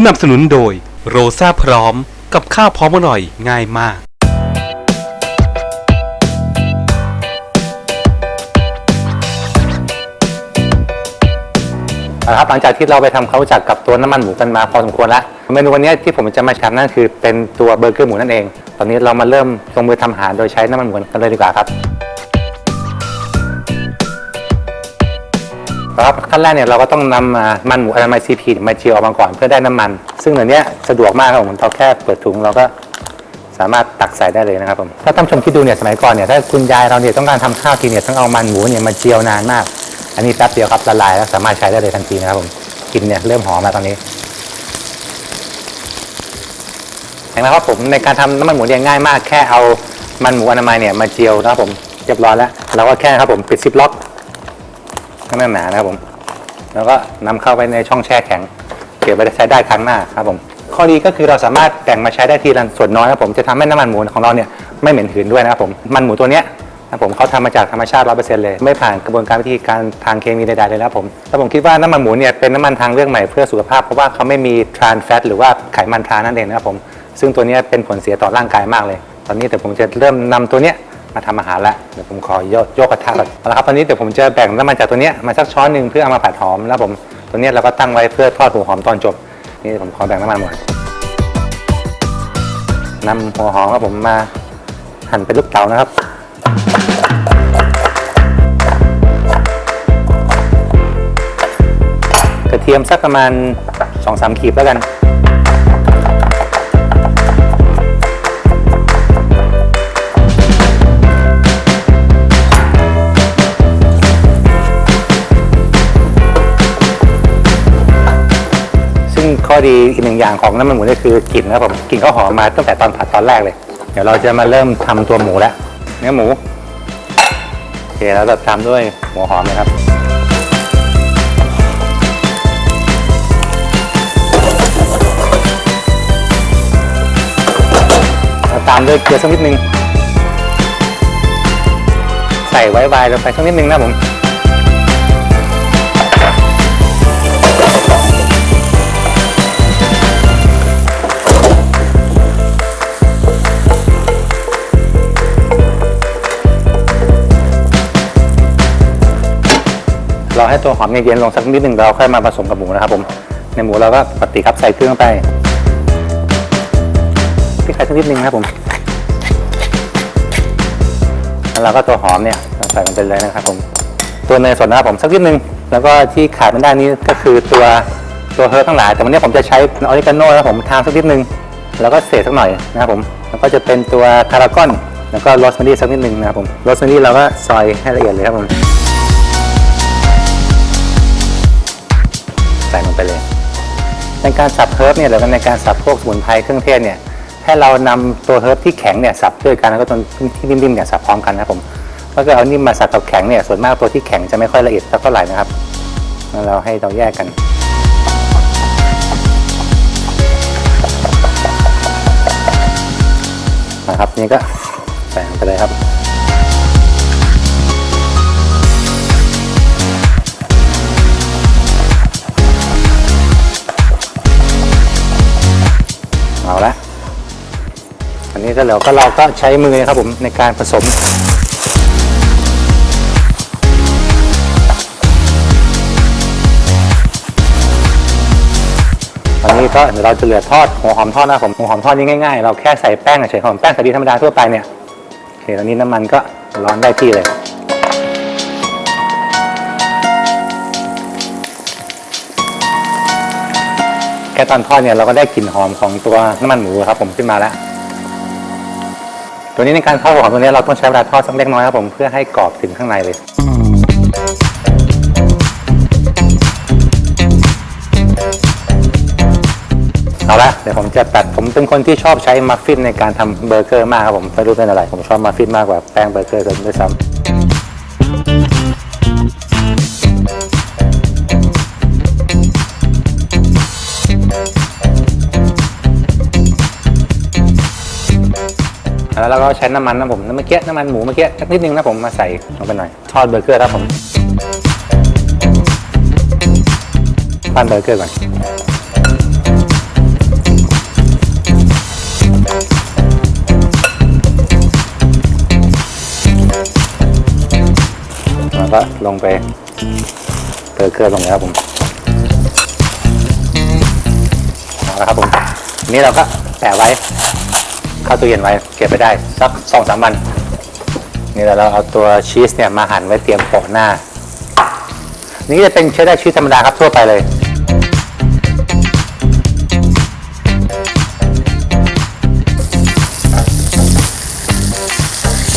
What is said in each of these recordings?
สนับสนุนโดยโรซาพร้อมกับข้าวพร้อมอร่อยง่ายมากเอาละครับหลังจากที่เราไปทำความรู้จักกับตัวน้ำมันหมูกันมาพอสมควรแล้วเมนูวันนี้ที่ผมจะมาทำนั่นคือเป็นตัวเบอร์เกอร์หมูนั่นเอง ตอนนี้เรามาเริ่มลงมือทำอาหารโดยใช้น้ำมันหมูกันเลยดีกว่าครับ ครับขั้นแรกเนี่ยเราก็ต้องนำอ่ามันหมูอนามัยซีพีมาเจียวออกมาก่อนเพื่อได้น้ำมัน ซึ่งเดี๋ยวนี้สะดวกมากครับผมเราแค่เปิดถุงเราก็สามารถตักใส่ได้เลยนะครับผมถ้าท่านผู้ชมคิดดูเนี่ยสมัยก่อนเนี่ยถ้าคุณยายเราเนี่ยต้องการทำข้าวทีเนี่ยต้องเอามันหมูเนี่ยมาเจียวนานมาก อันนี้แป๊บเดียวครับละลายแล้วสามารถใช้ได้เลยทันทีนะครับผมกลินเนี่ยเริ่มหอมแล้วตอนนี้เห็นไหมครับผมในการทำน้ำมันหมูเนี่ยง่ายมากแค่เอามันหมูอนามัยเนี่ยมาเจียวนะครับผมเรียบร้อยแล้วเราก็แค่ครับผมปิดซิปล็อก ข้างหน้าหนานะครับผม แล้วก็นำเข้าไปในช่องแช่แข็ง เก็บไว้ใช้ได้ครั้งหน้าครับผม ข้อดีก็คือเราสามารถแบ่งมาใช้ได้ทีละส่วนน้อยนะครับผมจะทำให้น้ำมันหมูของเราเนี่ยไม่เหม็นหืนด้วยนะครับผมมันหมูตัวเนี้ยนะครับผมเขาทำมาจากธรรมชาติร้อยเปอร์เซ็นต์เลย ไม่ผ่านกระบวนการวิธีการทางเคมีใดๆเลยนะครับผมแต่ผมคิดว่าน้ำมันหมูเนี่ยเป็นน้ำมันทางเลือกใหม่เพื่อสุขภาพเพราะว่าเขาไม่มีทรานแฟตหรือว่าไขมันทรานนั่นเองนะครับผมซึ่งตัวนี้เป็นผลเสียต่อร่างกายมากเลย ตอนนี้แต่ผมจะเริ่มนำตัวเนี้ย มาทำอาหารล้วเดี๋ยวผมขอยกยกกระทะก่อนเอาละครับตอนนี้เดี๋ยวผมจะแบ่งน้ำมันจากตัวเนี้ยมาสักช้อนหนึ่งเพื่อเอามาผัดหอมแล้วผมตัวเนี้ยเราก็ตั้งไว้เพื่อทอดหัวหอมตอนจบ นี่ผมขอแบ่งน้ำมันหมดนำหัวหอมครับผมมาหั่นเป็นลูกเต๋านะครับกระเทียมสักประมาณ2-3ขีดแล้วกัน อีกหนึ่งอย่างของน้ำมันหมูนี่คือกลิ่นนะครับผมกลิ่นก็หอมมาตั้งแต่ตอนผัดตอนแรกเลย เดี๋ยวเราจะมาเริ่มทำตัวหมูแล้วเนื้อหมูโอเคแล้วเราตามด้วยหัวหอมนะครับตามด้วยเกลือสักนิดนึงใส่ไว้ไวลงไปสักนิดนึงนะผม เราให้ตัวหอมเย็นๆลงสักนิดหนึ่งเราค่อยมาผสมกับหมูนะครับผมในหมูเราก็ปกติครับใส่เครื่องไปพริกไทยสักนิดหนึ่งนะครับผมแล้วเราก็ตัวหอมเนี่ยใส่ลงไปเลยนะครับผมตัวเนยสดนะครับผมสักนิดหนึ่งแล้วก็ที่ขาดไม่ได้นี้ก็คือตัวตัวเฮิร์ทั้งหลายแต่วันนี้ผมจะใช้ออริกาโน่นะครับผมทานสักนิดหนึ่งแล้วก็เศษสักหน่อยนะครับผมแล้วก็จะเป็นตัวคารากอน แล้วก็โรสแมรี่สักนิดหนึ่งนะครับผมโรสแมรี่เราก็ซอยให้ละเอียดเลยครับผม ส่ลงไปเลย ในการสับเฮิร์บเนี่ยหรือในการสับพวกสมุนไพรเครื่องเทศเนี่ยให้เรานำตัวเฮิร์บที่แข็งเนี่ยสับด้วยกันแล้วก็ตัวที่นิ่มๆเนี่ยสับพร้อมกันนะครับผมถ้าเกิดเอานิ่มมาสับกับแข็งเนี่ยส่วนมากตัวที่แข็งจะไม่ค่อยละเอียดสักเท่าไหร่นะครับแล้วเราให้เราแยกกันนะครับนี่ก็ใส่ลงไปเลยครับ ก็แล้วก็เราก็ใช้มือนะครับผมในการผสมตอนนี้ก็เดี๋ยวเราจะเหลือทอดหัวหอมทอดนะครับผมหัวหอมทอดนี่ง่ายๆ เราแค่ใส่แป้งเฉยๆของแป้งสาลีธรรมดาทั่วไปเนี่ยโอเคตอนนี้น้ำมันก็ร้อนได้ที่เลยแค่ตอนทอดเนี่ยเราก็ได้กลิ่นหอมของตัวน้ำมันหมูครับผมขึ้นมาแล้ว ตัวนี้ในการทอดหัวหอมตัวนี้เราต้องใช้เวลาทอดสักเล็กน้อยครับผมเพื่อให้กรอบถึงข้างในเลย เอาละเดี๋ยวผมจะตัดผมเป็นคนที่ชอบใช้มัฟฟินในการทำเบอร์เกอร์มากครับผมไม่รู้เป็นอะไร ผมชอบมัฟฟินมากกว่าแป้งเบอร์เกอร์กันด้วยซ้ำ แล้วก็ใช้น้ำมันนะผมน้ำมันเกี้ยน้ำมันหมูเมื่อกี้สักนิดนึงนะผมมาใส่ลงไปหน่อยทอดเบอร์เกอร์ครับผมปั้นเบอร์เกอร์ก่อนแล้วก็ลงไปเบอร์เกอร์ลงนี้ครับผมเอาละครับผมนี่เราก็แปะไว้ เข้าตู้เย็นไว้เก็บไปได้สักสองสามวันนี่เราเอาตัวชีสเนี่ยมาหั่นไว้เตรียมโปะหน้า นี่จะเป็นเชดดาร์ชีสธรรมดาครับทั่วไปเลย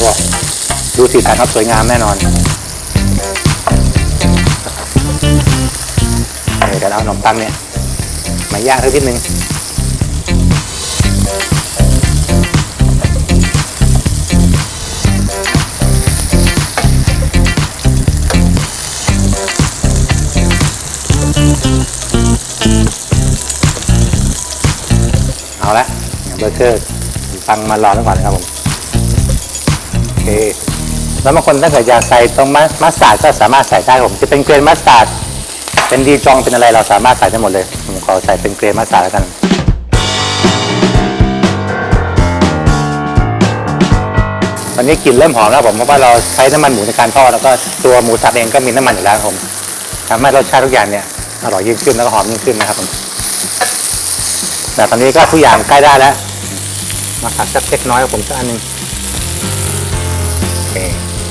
ว้าดูสีสันครับสวยงามแน่นอนเดี๋ยวเราเอาขนมปังเนี่ยมาย่างสักนิดนึง เอาละอย่างเบอร์เกอร์ปังมารอไว้ก่อนนะครับผมโอเคแล้วบางคนถ้าเกิดอยากใส่ตรงมัสตาร์ดก็สามารถใส่ได้ผมจะเป็นเกรนมัสตาร์ดเป็นดีจองเป็นอะไรเราสามารถใส่ได้หมดเลยผมขอใส่เป็นเกรนมัสตาร์ดแล้วกันตอนนี้กลิ่นเริ่มหอมแล้วผมเพราะว่าเราใช้น้ำมันหมูในการทอดแล้วก็ตัวหมูสับเองก็มีน้ำมันอยู่แล้วผมทำให้รสชาติทุกอย่างเนี่ยอร่อยยิ่งขึ้นแล้วก็หอมยิ่งขึ้นนะครับผม แต่ตอนนี้ก็ทุกอย่างใกล้ได้แล้ว มาผัดสักเล็กน้อยครับผมสักอันหนึ่งโอเค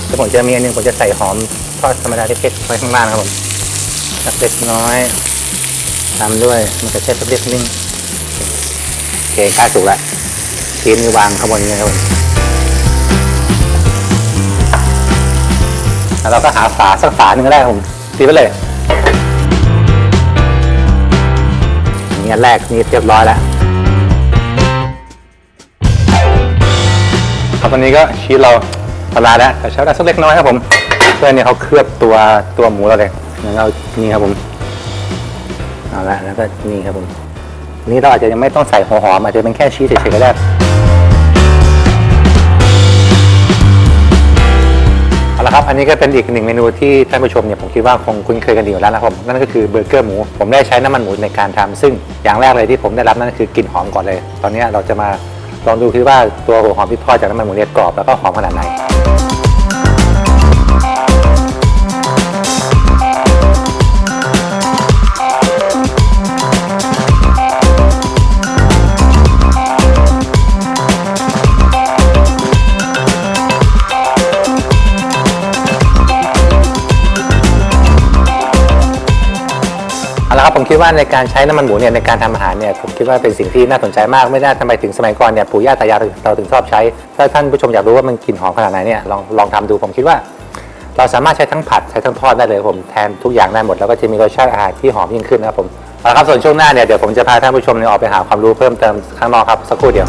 แล้วผมจะมีอันหนึงผมจะใส่หอมทอดธรรมดาเล็กๆไว้ข้างล่างนะครับผมสักเล็กน้อยตามด้วยมันจะเทศสักเล็กนึงโอเคใกล้สุกแล้วชิ้นนี้วางข้างบนนี้นะครับผมแล้วเราก็หาฝาสักฝาหนึ่งก็ได้ครับผมตีไปเลย อันแรกนี่เรียบร้อยแล้วครับตอนนี้ก็ชีสเราละลายแล้วแต่ใช้เวลาสักเล็กน้อยครับผมเพื่อนเนี่ยเขาเคลือบตัวตัวหมูเราเลยงั้นเรานี่ครับผมเอาละแล้วก็นี่ครับผม นี่เราอาจจะยังไม่ต้องใส่หัวหอมอาจจะเป็นแค่ชีสเฉยๆก็ได้ ละครับ อันนี้ก็เป็นอีกหนึ่งเมนูที่ท่านผู้ชมเนี่ยผมคิดว่าคงคุ้นเคยกันดีอยู่แล้วนะครับนั่นก็คือเบอร์เกอร์หมู ผมได้ใช้น้ำมันหมูในการทำซึ่งอย่างแรกเลยที่ผมได้รับนั่นคือกลิ่นหอมก่อนเลย ตอนนี้เราจะมาลองดูคือว่าตัวหัวหอมที่ทอดจากน้ำมันหมูเนี่ยกรอบแล้วก็หอมขนาดไหน คิดว่าในการใช้น้ำมันหมูเนี่ยในการทำอาหารเนี่ยผมคิดว่าเป็นสิ่งที่น่าสนใจมากไม่น่าทำไมถึงสมัยก่อนเนี่ยปู่ย่าตายายเราถึงชอบใช้ ถ้าท่านผู้ชมอยากรู้ว่ามันกลิ่นหอมขนาดไหนเนี่ยลองลองทำดูผมคิดว่า เราสามารถใช้ทั้งผัดใช้ทั้งทอดได้เลยผมแทนทุกอย่างได้หมดแล้วก็จะมีรสชาติอาหารที่หอมยิ่งขึ้นนะครับผมเอาละครับส่วนช่วงหน้าเนี่ยเดี๋ยวผมจะพาท่านผู้ชมเนี่ยออกไปหาความรู้เพิ่มเติมข้างนอกครับสักครู่เดียว